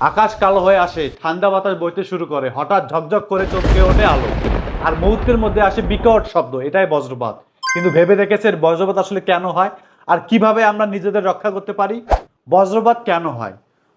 আকাশ কালো হয়ে আসে, ঠান্ডা বাতাস বইতে শুরু করে, হঠাৎ ঝকঝক করে চমকে ওঠে আলো। আর মুহূর্তের মধ্যে আসে বিকট শব্দ, এটাই বজ্রপাত। কিন্তু ভেবে দেখেছেন বজ্রপাত আসলে কেন হয়? আর কীভাবে আমরা নিজেদের রক্ষা করতে পারি? বজ্রপাত কেন হয়?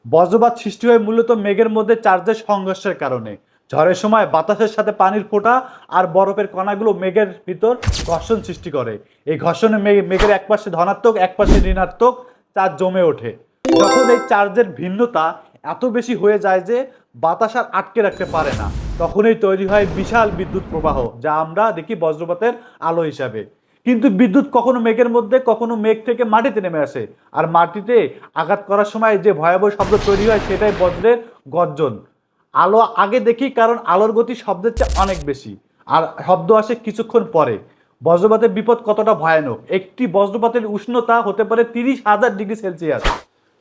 বজ্রপাত সৃষ্টি হয় মূলত মেঘের মধ্যে চার্জের সংঘর্ষের কারণে। ঝড়ের সময় বাতাসের সাথে পানির ফোঁটা আর বরফের কণাগুলো মেঘের ভিতর ঘর্ষণ সৃষ্টি করে। এই ঘর্ষণে মেঘ- মেঘের এক পাশে ধনাত্মক এক পাশে ঋণাত্মক চার্জ জমে ওঠে। যখন এই চার্জের ভিন্নতা এত বেশি হয়ে যায় যে বাতাস আর আটকে রাখতে পারে না। তখনই তৈরি হয় বিশাল বিদ্যুৎ প্রবাহ, যা আমরা দেখি বজ্রপাতের আলো হিসাবে। কিন্তু বিদ্যুৎ কখনো মেঘের মধ্যে, কখনো মেঘ থেকে মাটিতে নেমে আসে। আর মাটিতে আঘাত করার সময় যে ভয়াবহ শব্দ তৈরি হয়, সেটাই বজ্রের গর্জন। আলো আগে দেখি, কারণ আলোর গতি শব্দের চেয়ে অনেক বেশি। আর শব্দ আসে কিছুক্ষণ পরে। বজ্রপাতের বিপদ কতটা ভয়ানক? একটি বজ্রপাতের উষ্ণতা হতে পারে তিরিশ হাজার ডিগ্রি সেলসিয়াস।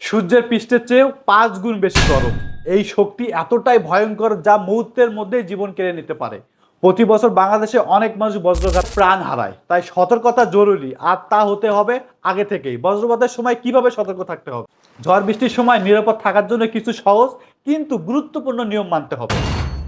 সূর্যের পৃষ্ঠের চেয়েও পাঁচ গুণ বেশি গরম। এই শক্তি এতটাই ভয়ঙ্কর যা মুহূর্তের মধ্যেই জীবন কেড়ে নিতে পারে। প্রতি বছর বাংলাদেশে অনেক মানুষ বজ্রঘাত প্রাণ হারায়। তাই সতর্কতা জরুরি, আর তা হতে হবে আগে থেকেই। বজ্রপাতের সময় কীভাবে সতর্ক থাকতে হবে? ঝড় বৃষ্টির সময় নিরাপদ থাকার জন্য কিছু সহজ, কিন্তু গুরুত্বপূর্ণ নিয়ম মানতে হবে।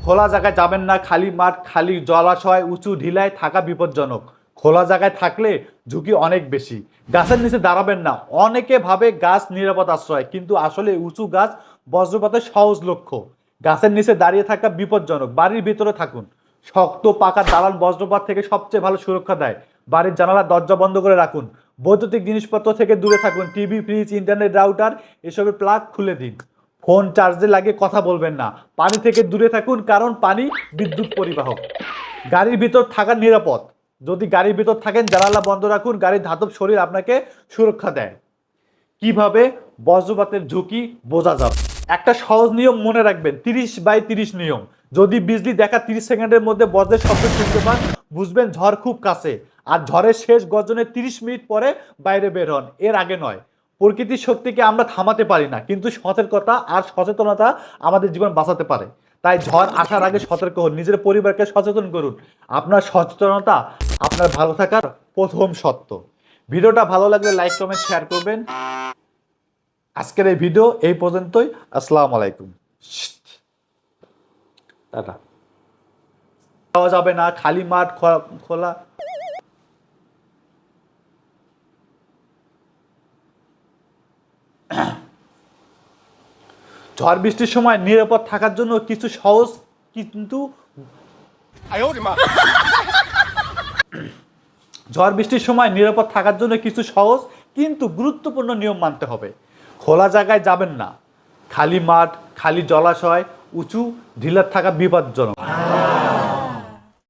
খোলা জায়গায় যাবেন না, খালি মাঠ, খালি জলাশয়, উঁচু ঢিলায় থাকা বিপজ্জনক। খোলা জায়গায় থাকলে ঝুঁকি অনেক বেশি। গাছের নিচে দাঁড়াবেন না। অনেকে ভাবে গাছ নিরাপদ আশ্রয়, কিন্তু আসলে উঁচু গাছ বজ্রপাতের সহজ লক্ষ্য গাছের নিচে দাঁড়িয়ে থাকা বিপজ্জনক। বাড়ির ভিতরে থাকুন। শক্ত, পাকা দালান বজ্রপাত থেকে সবচেয়ে ভালো সুরক্ষা দেয়। বাড়ির জানালা দরজা বন্ধ করে রাখুন। বৈদ্যুতিক জিনিসপত্র থেকে দূরে থাকুন। টিভি, ফ্রিজ, ইন্টারনেট, রাউটার, এসবের প্লাগ খুলে দিন। ফোন চার্জে লাগিয়ে কথা বলবেন না। পানি থেকে দূরে থাকুন, কারণ পানি বিদ্যুৎ পরিবাহক। গাড়ির ভিতর থাকা নিরাপদ। যদি গাড়ির ভিতর থাকেন, জানালা বন্ধ রাখুন, গাড়ির ধাতব শরীর আপনাকে সুরক্ষা দেয়। কীভাবে? বজ্রপাতের ঝুঁকি বোঝা যাবে। একটা সহজ নিয়ম মনে রাখবেন, তিরিশ বাই তিরিশ নিয়ম। যদি বিজলি দেখা তিরিশ সেকেন্ডের মধ্যে বজ্রের শব্দ শুনতে পান, বুঝবেন ঝড় খুব কাছে। আর ঝড়ের শেষ গর্জনের তিরিশ মিনিট পরে বাইরে বের হন। এর আগে নয়। প্রকৃতির শক্তিকে আমরা থামাতে পারি না, কিন্তু সতর্কতা আর সচেতনতা আমাদের জীবন বাঁচাতে পারে। তাই ঝড় আসার আগে সতর্ক হন, নিজের পরিবারকে সচেতন করুন। আপনার সচেতনতা আপনার ভালো থাকার প্রথম সত্য। ভিডিওটা ভালো লাগলে লাইক, কমেন্ট শেয়ার করবেন। আজকের এই ভিডিও এই পর্যন্তই। আসসালামু আলাইকুম। টাটা। যাওয়া যাবে না, খালি মাঠ খোলা। ঝড় বৃষ্টির সময় নিরাপদ থাকার জন্য কিছু সহজ কিন্তু ঝড় বৃষ্টির সময় নিরাপদ থাকার জন্য কিছু সহজ কিন্তু গুরুত্বপূর্ণ নিয়ম মানতে হবে। খোলা জায়গায় যাবেন না। খালি মাঠ খালি জলাশয় উঁচু ঢিলার থাকা বিপজ্জনক।